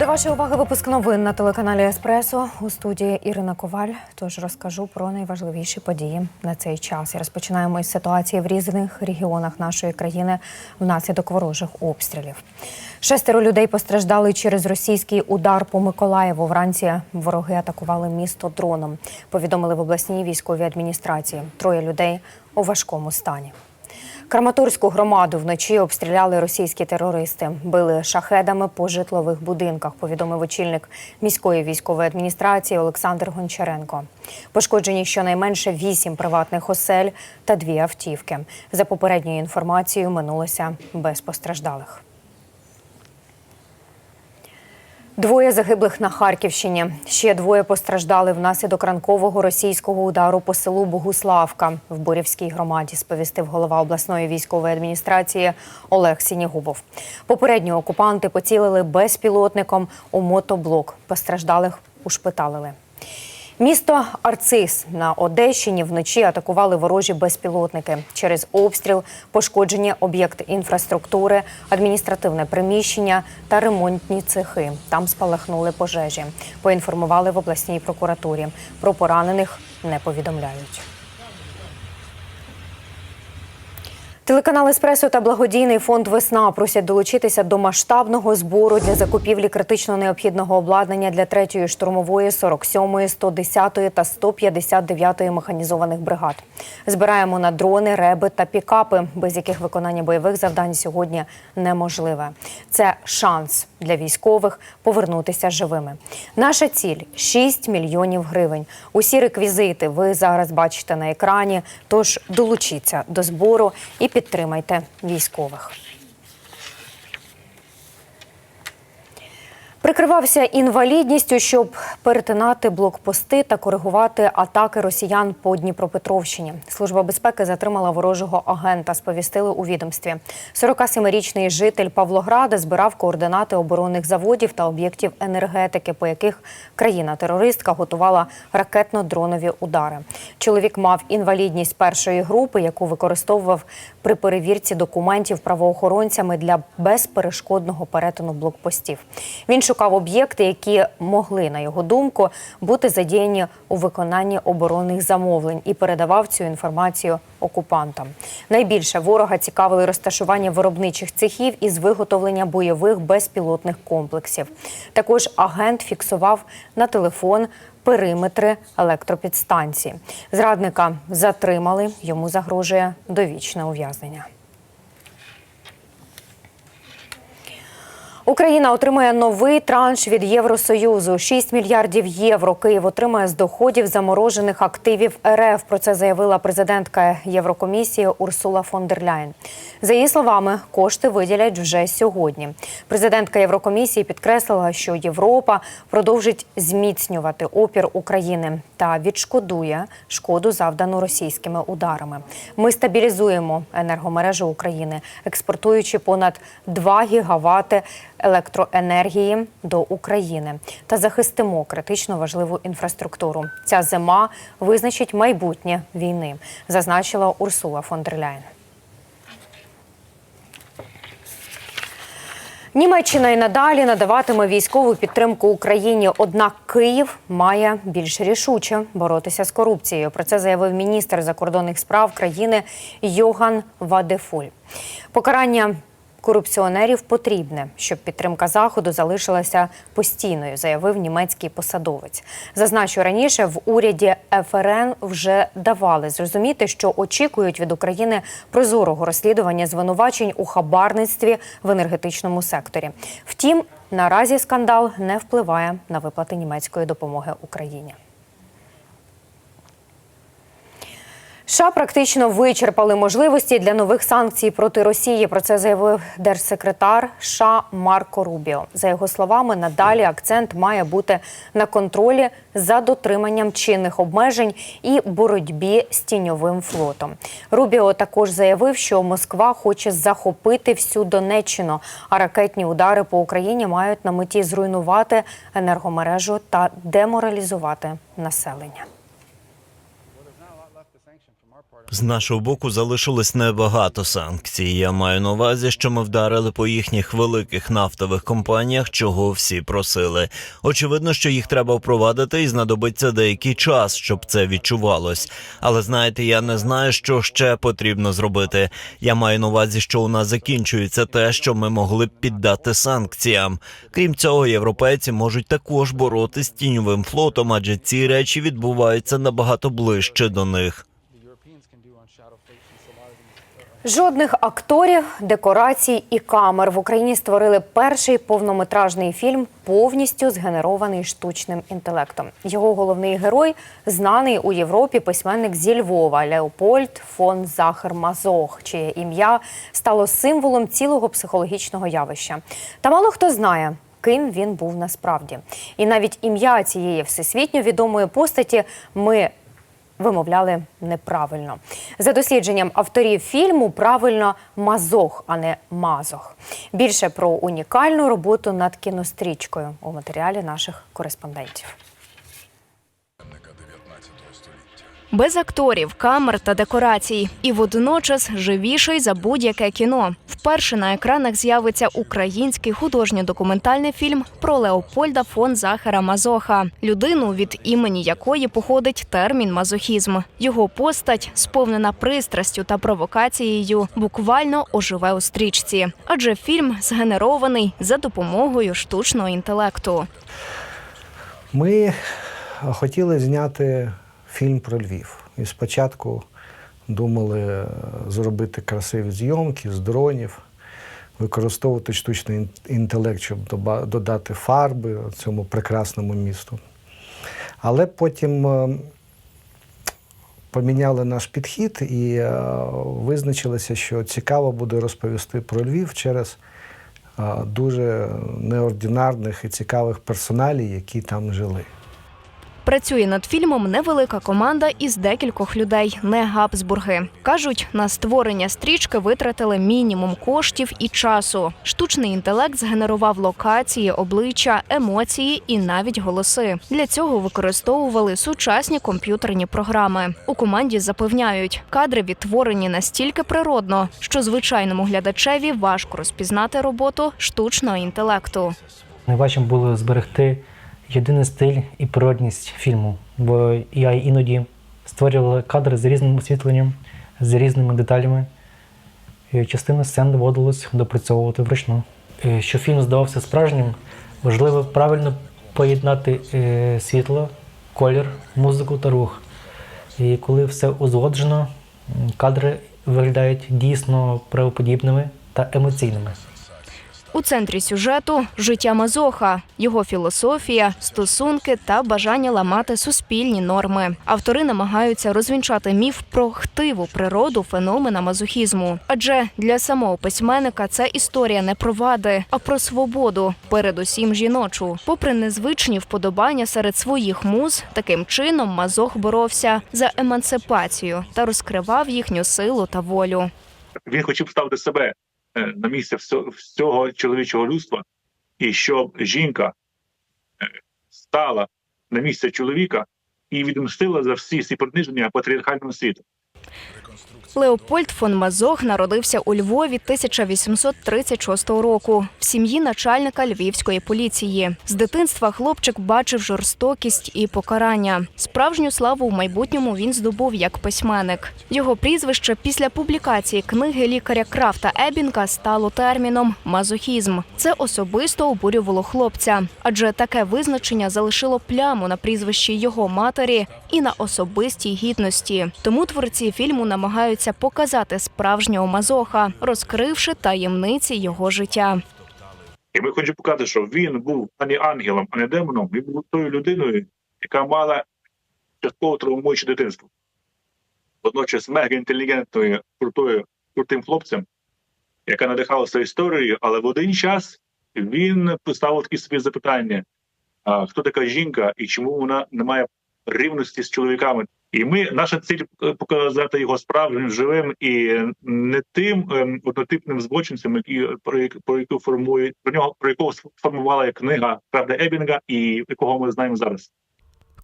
До вашої уваги випуск новин на телеканалі Еспресо у студії Ірина Коваль. Тож розкажу про найважливіші події на цей час. І розпочинаємо із ситуації в різних регіонах нашої країни внаслідок ворожих обстрілів. Шестеро людей постраждали через російський удар по Миколаєву. Вранці вороги атакували місто дроном. Повідомили в обласній військовій адміністрації. Троє людей у важкому стані. Краматорську громаду вночі обстріляли російські терористи, били шахедами по житлових будинках. Повідомив очільник міської військової адміністрації Олександр Гончаренко. Пошкоджені щонайменше вісім приватних осель та дві автівки. За попередньою інформацією минулося без постраждалих. Двоє загиблих на Харківщині. Ще двоє постраждали внаслідок ранкового російського удару по селу Богуславка в Борівській громаді. Сповістив голова обласної військової адміністрації Олег Сінігубов. Попередньо окупанти поцілили безпілотником у мотоблок. Постраждалих ушпиталили. Місто Арцис на Одещині вночі атакували ворожі безпілотники. Через обстріл пошкоджені об'єкти інфраструктури, адміністративне приміщення та ремонтні цехи. Там спалахнули пожежі. Поінформували в обласній прокуратурі. Про поранених не повідомляють. Телеканал Еспресо та благодійний фонд Весна просять долучитися до масштабного збору для закупівлі критично необхідного обладнання для 3-ї штурмової, 47-ї, 110-ї та 159-ї механізованих бригад. Збираємо на дрони, реби та пікапи, без яких виконання бойових завдань сьогодні неможливе. Це шанс для військових повернутися живими. Наша ціль 6 мільйонів гривень. Усі реквізити ви зараз бачите на екрані. Тож долучіться до збору і підтримайте військових. Прикривався інвалідністю, щоб перетинати блокпости та коригувати атаки росіян по Дніпропетровщині. Служба безпеки затримала ворожого агента. Сповістили у відомстві. 47-річний житель Павлограда збирав координати оборонних заводів та об'єктів енергетики, по яких країна-терористка готувала ракетно-дронові удари. Чоловік мав інвалідність першої групи, яку використовував при перевірці документів правоохоронцями для безперешкодного перетину блокпостів. Він шукав об'єкти, які могли, на його думку, бути задіяні у виконанні оборонних замовлень і передавав цю інформацію окупантам. Найбільше ворога цікавили розташування виробничих цехів із виготовлення бойових безпілотних комплексів. Також агент фіксував на телефон периметри електропідстанції. Зрадника затримали, йому загрожує довічне ув'язнення. Україна отримає новий транш від Євросоюзу. 6 мільярдів євро Київ отримає з доходів заморожених активів РФ. Про це заявила президентка Єврокомісії Урсула фон дер Ляйн. За її словами, кошти виділять вже сьогодні. Президентка Єврокомісії підкреслила, що Європа продовжить зміцнювати опір України та відшкодує шкоду, завдану російськими ударами. Ми стабілізуємо енергомережу України, експортуючи понад 2 гігавати електроенергії до України та захистимо критично важливу інфраструктуру. Ця зима визначить майбутнє війни, зазначила Урсула фон дер Ляйн. Німеччина і надалі надаватиме військову підтримку Україні. Однак Київ має більш рішуче боротися з корупцією. Про це заявив міністр закордонних справ країни Йоган Вадефуль. Покарання корупціонерів потрібне, щоб підтримка заходу залишилася постійною, заявив німецький посадовець. Зазначу раніше в уряді ФРН вже давали зрозуміти, що очікують від України прозорого розслідування звинувачень у хабарництві в енергетичному секторі. Втім, наразі скандал не впливає на виплати німецької допомоги Україні. США практично вичерпали можливості для нових санкцій проти Росії. Про це заявив держсекретар США Марко Рубіо. За його словами, надалі акцент має бути на контролі за дотриманням чинних обмежень і боротьбі з тіньовим флотом. Рубіо також заявив, що Москва хоче захопити всю Донеччину, а ракетні удари по Україні мають на меті зруйнувати енергомережу та деморалізувати населення. З нашого боку залишилось небагато санкцій. Я маю на увазі, що ми вдарили по їхніх великих нафтових компаніях, чого всі просили. Очевидно, що їх треба впровадити і знадобиться деякий час, щоб це відчувалось. Але знаєте, я не знаю, що ще потрібно зробити. Я маю на увазі, що у нас закінчується те, що ми могли б піддати санкціям. Крім цього, європейці можуть також боротися з тіньовим флотом, адже ці речі відбуваються набагато ближче до них. Жодних акторів, декорацій і камер в Україні створили перший повнометражний фільм, повністю згенерований штучним інтелектом. Його головний герой знаний у Європі письменник зі Львова Леопольд фон Захер Мазох, чиє ім'я стало символом цілого психологічного явища. Та мало хто знає. Ким він був насправді, і навіть ім'я цієї всесвітньо відомої постаті ми вимовляли неправильно. За дослідженням авторів фільму правильно мазох, а не мазох. Більше про унікальну роботу над кінострічкою у матеріалі наших кореспондентів. Без акторів, камер та декорацій, і водночас живіший за будь-яке кіно. Вперше на екранах з'явиться український художньо-документальний фільм про Леопольда фон Захара Мазоха, людину, від імені якої походить термін мазохізм. Його постать, сповнена пристрастю та провокацією, буквально оживе у стрічці, адже фільм згенерований за допомогою штучного інтелекту. Ми хотіли зняти фільм про Львів. І спочатку думали е, зробити красиві зйомки з дронів, використовувати штучний інтелект, щоб додати фарби цьому прекрасному місту. Але потім е, поміняли наш підхід і е, визначилося, що цікаво буде розповісти про Львів через дуже неординарних і цікавих персоналів, які там жили. Працює над фільмом невелика команда із декількох людей, не габсбурги. Кажуть, на створення стрічки витратили мінімум коштів і часу. Штучний інтелект згенерував локації, обличчя, емоції і навіть голоси. Для цього використовували сучасні комп'ютерні програми. У команді запевняють, кадри відтворені настільки природно, що звичайному глядачеві важко розпізнати роботу штучного інтелекту. Найважчим було зберегти єдиний стиль і природність фільму, бо я іноді створювала кадри з різним освітленням, з різними деталями. І частину сцен доводилось допрацьовувати вручну. Е, Щоб фільм здавався справжнім, важливо правильно поєднати е, світло, колір, музику та рух. І коли все узгоджено, кадри виглядають дійсно правоподібними та емоційними. У центрі сюжету життя Мазоха, його філософія, стосунки та бажання ламати суспільні норми. Автори намагаються розвінчати міф про хтиву природу феномена мазохізму. Адже для самого письменника це історія не про вади, а про свободу, передусім жіночу. Попри незвичні вподобання серед своїх муз, таким чином Мазох боровся за емансипацію та розкривав їхню силу та волю. він хотів ставити себе на місце всього, всього чоловічого людства, і щоб жінка е, стала на місце чоловіка і відмстила за всі ці приниження патріархального світу. Леопольд фон Мазох народився у Львові 1836 року в сім'ї начальника львівської поліції. З дитинства хлопчик бачив жорстокість і покарання. Справжню славу в майбутньому він здобув як письменник. Його прізвище після публікації книги лікаря Крафта Ебінка стало терміном мазохізм. Це особисто обурювало хлопця, адже таке визначення залишило пляму на прізвищі його матері і на особистій гідності. Тому творці фільму намагаються показати справжнього мазоха, розкривши таємниці його життя. І ми хочемо показати, що він був а не ангелом, а не демоном. Він був тою людиною, яка мала частково травмуюче дитинство. Водночас мега інтелігентною, крутою, крутим хлопцем, яка надихалася історією, але в один час він поставив такі собі запитання: а, хто така жінка і чому вона не має рівності з чоловіками? І ми наша ціль е, показати його справжнім живим і не тим ем, однотипним збочинцем, які про, про яку формує про нього про якого сформувала книга Правда Ебінга, і якого ми знаємо зараз.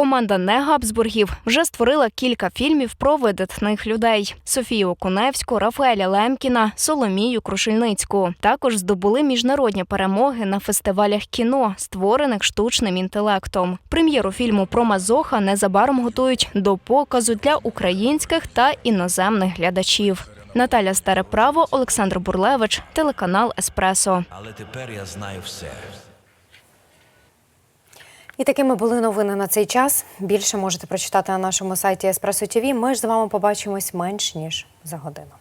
Команда не Габсбургів вже створила кілька фільмів про видатних людей: Софію Окуневську, Рафаеля Лемкіна, Соломію Крушельницьку. Також здобули міжнародні перемоги на фестивалях кіно, створених штучним інтелектом. Прем'єру фільму про Мазоха незабаром готують до показу для українських та іноземних глядачів. Наталя Стареправо, Олександр Бурлевич, телеканал Еспресо. Але тепер я знаю все. І такими були новини на цей час. Більше можете прочитати на нашому сайті Espresso TV. Ми ж з вами побачимось менш ніж за годину.